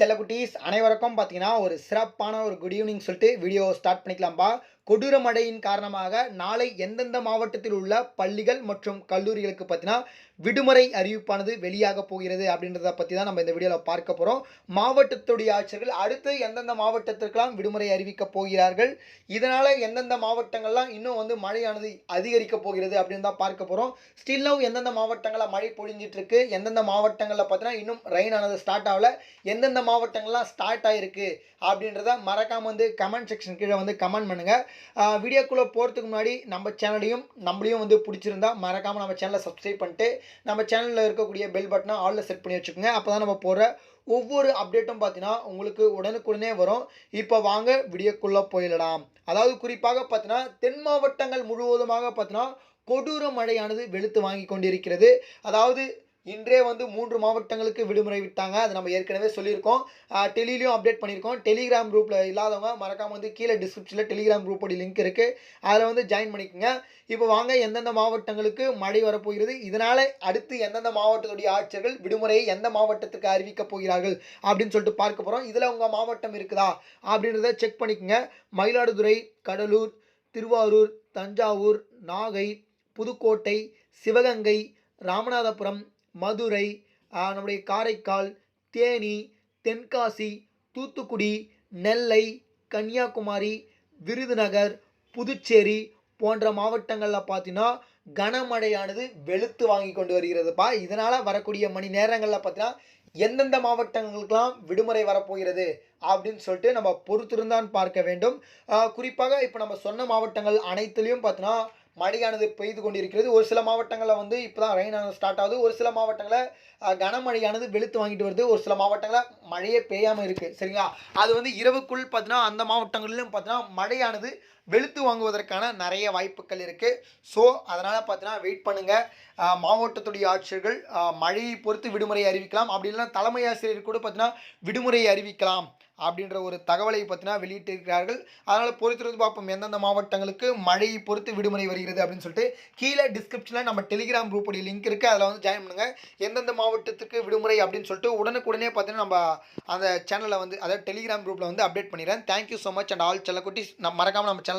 செல்லக்குட்டீஸ் அனைவருக்கும் பார்த்தீங்கன்னா ஒரு சிறப்பான ஒரு குட் ஈவினிங் சொல்லிட்டு வீடியோ ஸ்டார்ட் பண்ணிக்கலாம்பா. கொடூர மழையின் காரணமாக நாளை எந்தெந்த மாவட்டத்தில் உள்ள பள்ளிகள் மற்றும் கல்லூரிகளுக்கு பார்த்தீங்கன்னா விடுமுறை அறிவிப்பானது வெளியாக போகிறது அப்படின்றத பற்றி தான் நம்ம இந்த வீடியோவில் பார்க்க போகிறோம் மாவட்டத்துடைய ஆட்சியர்கள் அடுத்து எந்தெந்த மாவட்டத்திற்கெல்லாம் விடுமுறை அறிவிக்க போகிறார்கள்? இதனால் எந்தெந்த மாவட்டங்கள்லாம் இன்னும் வந்து மழையானது அதிகரிக்க போகிறது அப்படின்னு தான் பார்க்க போகிறோம் ஸ்டில்லும் எந்தெந்த மாவட்டங்களில் மழை பொழிஞ்சிட்டு இருக்கு? எந்தெந்த மாவட்டங்களில் பார்த்தீங்கன்னா இன்னும் ரெயின் ஆனது ஸ்டார்ட் ஆகல? எந்தெந்த மாவட்டங்கள்லாம் ஸ்டார்ட் ஆகிருக்கு அப்படின்றத மறக்காமல் வந்து கமெண்ட் செக்ஷன் கீழே வந்து கமெண்ட் பண்ணுங்கள் வீடியோக்குள்ளே போகிறதுக்கு முன்னாடி நம்ம சேனலையும் நம்மளையும் வந்து பிடிச்சிருந்தா மறக்காமல் நம்ம சேனலை சப்ஸ்கிரைப் பண்ணிட்டு நம்ம சேனலில் இருக்கக்கூடிய பெல் பட்டனை ஆலில் செட் பண்ணி வச்சுக்கோங்க. அப்போ தான் நம்ம போகிற ஒவ்வொரு அப்டேட்டும் பார்த்தீங்கன்னா உங்களுக்கு உடனுக்குடனே வரும். இப்போ வாங்க வீடியோக்குள்ளே போயிடலாம். அதாவது குறிப்பாக பார்த்தீங்கன்னா தென் மாவட்டங்கள் முழுவதுமாக பார்த்தீங்கன்னா கொடூர மழையானது வெளுத்து வாங்கி கொண்டிருக்கிறது. அதாவது இன்றே வந்து மூன்று மாவட்டங்களுக்கு விடுமுறை விட்டாங்க. அது நம்ம ஏற்கனவே சொல்லியிருக்கோம். டெலிலையும் அப்டேட் பண்ணியிருக்கோம். டெலிகிராம் குரூப்பில் இல்லாதவங்க மறக்காமல் வந்து கீழே டிஸ்கிரிப்ஷனில் டெலிகிராம் குரூப்போட லிங்க் இருக்குது அதில் வந்து ஜாயின் பண்ணிக்கோங்க. இப்போ வாங்க எந்தெந்த மாவட்டங்களுக்கு மழை வரப்போகிறது? இதனால் அடுத்து எந்தெந்த மாவட்டத்துடைய ஆட்சியர்கள் விடுமுறையை எந்த மாவட்டத்துக்கு அறிவிக்கப் போகிறார்கள் அப்படின்னு சொல்லிட்டு பார்க்க போகிறோம் இதில் உங்கள் மாவட்டம் இருக்குதா அப்படின்றத செக் பண்ணிக்கோங்க. மயிலாடுதுறை கடலூர் திருவாரூர் தஞ்சாவூர் நாகை புதுக்கோட்டை சிவகங்கை ராமநாதபுரம் மதுரை நம்முடைய காரைக்கால் தேனி தென்காசி தூத்துக்குடி நெல்லை கன்னியாகுமரி விருதுநகர் புதுச்சேரி போன்ற மாவட்டங்களில் பார்த்தீங்கன்னா கனமழையானது வெளுத்து வாங்கி கொண்டு வருகிறதுப்பா. இதனால் வரக்கூடிய மணி நேரங்களில் பார்த்தீங்கன்னா எந்தெந்த மாவட்டங்களுக்கெல்லாம் விடுமுறை வரப்போகிறது அப்படின்னு சொல்லிட்டு நம்ம பொறுத்திருந்தான் பார்க்க வேண்டும். குறிப்பாக இப்போ நம்ம சொன்ன மாவட்டங்கள் அனைத்துலேயும் பார்த்தீங்கன்னா மழையானது பெய்து கொண்டிருக்கிறது. ஒரு சில மாவட்டங்களில் வந்து இப்போ தான் ரெயின் ஸ்டார்ட் ஆகுது. ஒரு சில மாவட்டங்களில் கனமழையானது வெளுத்து வாங்கிட்டு வருது. ஒரு சில மாவட்டங்களில் மழையே பெய்யாமல் இருக்குது சரிங்களா? அது வந்து இரவுக்குள் பார்த்தீங்கன்னா அந்த மாவட்டங்களிலும் பார்த்தீங்கன்னா மழையானது வெளுத்து வாங்குவதற்கான நிறைய வாய்ப்புகள் இருக்குது ஸோ அதனால் பார்த்தீங்கன்னா வெயிட் பண்ணுங்கள் மாவட்டத்துடைய ஆட்சியர்கள் மழையை பொறுத்து விடுமுறை அறிவிக்கலாம். அப்படி இல்லைன்னா தலைமை ஆசிரியர் கூட பார்த்தீங்கன்னா விடுமுறை அறிவிக்கலாம் அப்படின்ற ஒரு தகவலை பார்த்தீங்கன்னா வெளியிட்டிருக்கிறார்கள். அதனால் பொறுத்திருந்து பார்ப்போம் எந்தெந்த மாவட்டங்களுக்கு மழையை பொறுத்து விடுமுறை வருகிறது அப்படின்னு சொல்லிட்டு கீழே டிஸ்கிரிப்ஷனில் நம்ம டெலிகிராம் குரூப்புடைய லிங்க் இருக்குது அதில் வந்து ஜாயின் பண்ணுங்கள் எந்தெந்த மாவட்டத்துக்கு விடுமுறை அப்படின்னு சொல்லிட்டு உடனுக்குடனே பார்த்தீங்கன்னா நம்ம அந்த சேனலில் வந்து அதாவது டெலிகிராம் குரூப்பில் வந்து அப்டேட் பண்ணிடுறேன். Thank you so much and all செல்லக்குட்டி. நம்ம மறக்காமல் நம்ம சேனல்